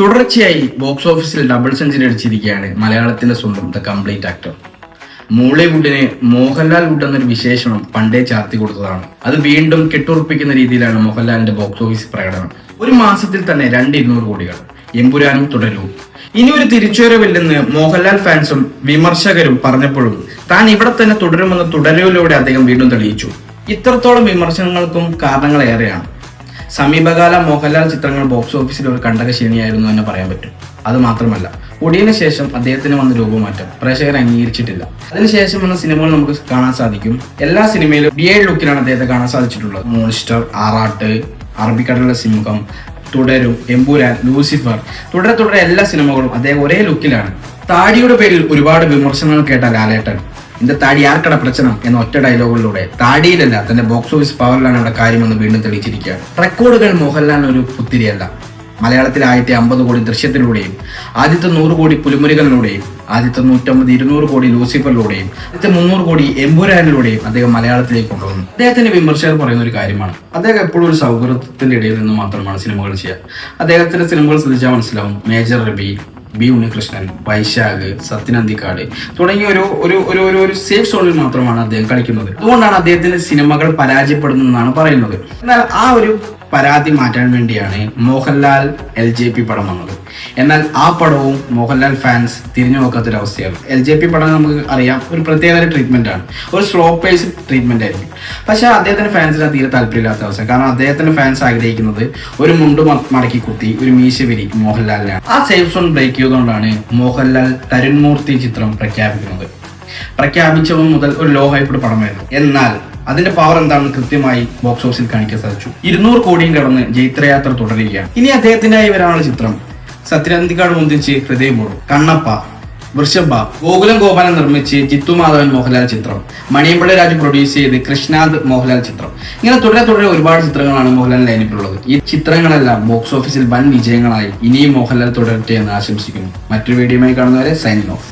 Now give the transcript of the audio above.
തുടർച്ചയായി ബോക്സ് ഓഫീസിൽ double century അടിച്ചിരിക്കുകയാണ് മലയാളത്തിന്റെ സ്വന്തം ദ കംപ്ലീറ്റ് ആക്ടർ മോളിവുഡിന് മോഹൻലാൽ വുഡ് എന്നൊരു വിശേഷണം പണ്ടേ ചാർത്തി കൊടുത്തതാണ്. അത് വീണ്ടും കെട്ടുറപ്പിക്കുന്ന രീതിയിലാണ് മോഹൻലാലിന്റെ ബോക്സ് ഓഫീസ് പ്രകടനം. ഒരു മാസത്തിൽ തന്നെ രണ്ട് ഇരുന്നൂറ് കോടികൾ. എമ്പുരാനും തുടരും. ഇനി ഒരു തിരിച്ചുവരവില്ലെന്ന് മോഹൻലാൽ ഫാൻസും വിമർശകരും പറഞ്ഞപ്പോഴും താൻ ഇവിടെ തന്നെ തുടരുമെന്ന് തുടരവിലൂടെ അദ്ദേഹം വീണ്ടും തെളിയിച്ചു. ഇത്രത്തോളം വിമർശനങ്ങൾക്കും കാരണങ്ങൾ ഏറെയാണ് സമീപകാല മോഹൻലാൽ ചിത്രങ്ങൾ ബോക്സ് ഓഫീസിൽ ഒരു കണ്ടകശേണിയായിരുന്നു എന്ന് പറയാൻ പറ്റും. അത് മാത്രമല്ല ഒടിയന് ശേഷം അദ്ദേഹത്തിന് വന്ന രൂപമാറ്റം പ്രേക്ഷകർ അംഗീകരിച്ചിട്ടില്ല. അതിനുശേഷം വന്ന സിനിമകൾ നമുക്ക് കാണാൻ സാധിക്കും. എല്ലാ സിനിമയിലും ബി എഡ് ലുക്കിലാണ് അദ്ദേഹത്തെ കാണാൻ സാധിച്ചിട്ടുള്ളത്. മോൺസ്റ്റർ ആറാട്ട് അറബിക്കടലിലെ സിംഹം തുടരും എമ്പുരാൻ ലൂസിഫർ. തുടരെ തുടരെ എല്ലാ സിനിമകളും അദ്ദേഹം ഒരേ ലുക്കിലാണ് താടിയുടെ പേരിൽ ഒരുപാട് വിമർശനങ്ങൾ കേട്ട ലാലേട്ടൻ. എന്റെ താടി ആർക്കട പ്രശ്നം എന്ന ഒറ്റ ഡയലോഗുകളിലൂടെ താടിയിലല്ല തന്റെ ബോക്സ് ഓഫീസ് പവറിലാണ് ഇവിടെ കാര്യമെന്ന് വീണ്ടും തെളിയിച്ചിരിക്കുകയാണ്. റെക്കോർഡുകൾ മോഹൻലാലിന് ഒരു പുത്തിരിയല്ല. മലയാളത്തിൽ ആദ്യത്തെ അമ്പത് കോടി ദൃശ്യത്തിലൂടെയും ആദ്യത്തെ നൂറ് കോടി പുലിമുരുകളിലൂടെയും ആദ്യത്തെ നൂറ്റമ്പത് ഇരുന്നൂറ് കോടി ലൂസിഫറിലൂടെയും ആദ്യത്തെ മുന്നൂറ് കോടി എമ്പുരാനിലൂടെയും അദ്ദേഹം മലയാളത്തിലേക്ക് കൊണ്ടുവന്നു. അദ്ദേഹത്തിന്റെ വിമർശകർ പറയുന്ന ഒരു കാര്യമാണ്. അദ്ദേഹം എപ്പോഴും ഒരു സൗഹൃദത്തിന്റെ ഇടയിൽ നിന്ന് മാത്രമാണ് സിനിമകൾ ചെയ്യുക. അദ്ദേഹത്തിന്റെ സിനിമകൾ ശ്രദ്ധിച്ചാൽ മനസ്സിലാവും. മേജർ റബി ബി ഉണ്ണികൃഷ്ണൻ വൈശാഖ് സത്യനന്ദിക്കാട് തുടങ്ങിയ ഒരു ഒരു ഒരു ഒരു ഒരു സേഫ് സോണിൽ മാത്രമാണ് അദ്ദേഹം കളിക്കുന്നത്. അതുകൊണ്ടാണ് അദ്ദേഹത്തിന്റെ സിനിമകൾ പരാജയപ്പെടുന്നതെന്നാണ് പറയുന്നത്. എന്നാൽ ആ ഒരു പരാതി മാറ്റാൻ വേണ്ടിയാണ് മോഹൻലാൽ എൽ ജെ പി പടം വന്നത്. എന്നാൽ ആ പടവും മോഹൻലാൽ ഫാൻസ് തിരിഞ്ഞു നോക്കാത്തൊരവസ്ഥയാണ്. എൽ ജെ പി പടം നമുക്ക് അറിയാം ഒരു പ്രത്യേക ട്രീറ്റ്മെന്റ് ആണ്. ഒരു സ്ലോ പേസ് ട്രീറ്റ്മെന്റ് ആയിരിക്കും. പക്ഷെ അദ്ദേഹത്തിന്റെ ഫാൻസിന് തീരെ താല്പര്യമില്ലാത്ത അവസ്ഥ. കാരണം അദ്ദേഹത്തിന്റെ ഫാൻസ് ആഗ്രഹിക്കുന്നത് ഒരു മുണ്ട് മടക്കി കുത്തി ഒരു മീശ വിരി മോഹൻലാലിനാണ്. ആ സേഫ് സോൺ ബ്രേക്ക് ചെയ്തുകൊണ്ടാണ് മോഹൻലാൽ തരുൺമൂർത്തി ചിത്രം പ്രഖ്യാപിക്കുന്നത്. പ്രഖ്യാപിച്ചവൻ മുതൽ ഒരു ലോ ഹൈപ്പിഡ് പടമായിരുന്നു. എന്നാൽ അതിന്റെ പവർ എന്താണെന്ന് കൃത്യമായി ബോക്സ് ഓഫീസിൽ കാണിക്കാൻ സാധിച്ചു. ഇരുന്നൂറ് കോടിയും കടന്ന് ജൈത്രയാത്ര തുടരുകയാണ്. ഇനി അദ്ദേഹത്തിനായി വരാനുള്ള ചിത്രം സത്യനന്ദിക്കാട് മുന്തിച്ച് ഹൃദയപൂർവം കണ്ണപ്പ വൃഷഭ ഗോകുലം ഗോപാലൻ നിർമ്മിച്ച് ജിത്തു മാധവൻ മോഹൻലാൽ ചിത്രം. മണിയമ്പിള്ള രാജു പ്രൊഡ്യൂസ് ചെയ്ത് കൃഷ്ണാദ് മോഹൻലാൽ ചിത്രം. ഇങ്ങനെ തുടരെ തുടരെ ഒരുപാട് ചിത്രങ്ങളാണ് മോഹൻലാൽ ലൈനിപ്പിലുള്ളത് ഈ ചിത്രങ്ങളെല്ലാം ബോക്സ് ഓഫീസിൽ വൻ വിജയങ്ങളായി ഇനിയും മോഹൻലാൽ തുടരട്ടെ എന്ന് ആശംസിക്കുന്നു. മറ്റൊരു വീഡിയോയുമായി കാണുന്നവരെ സൈനിങ് ഓഫ്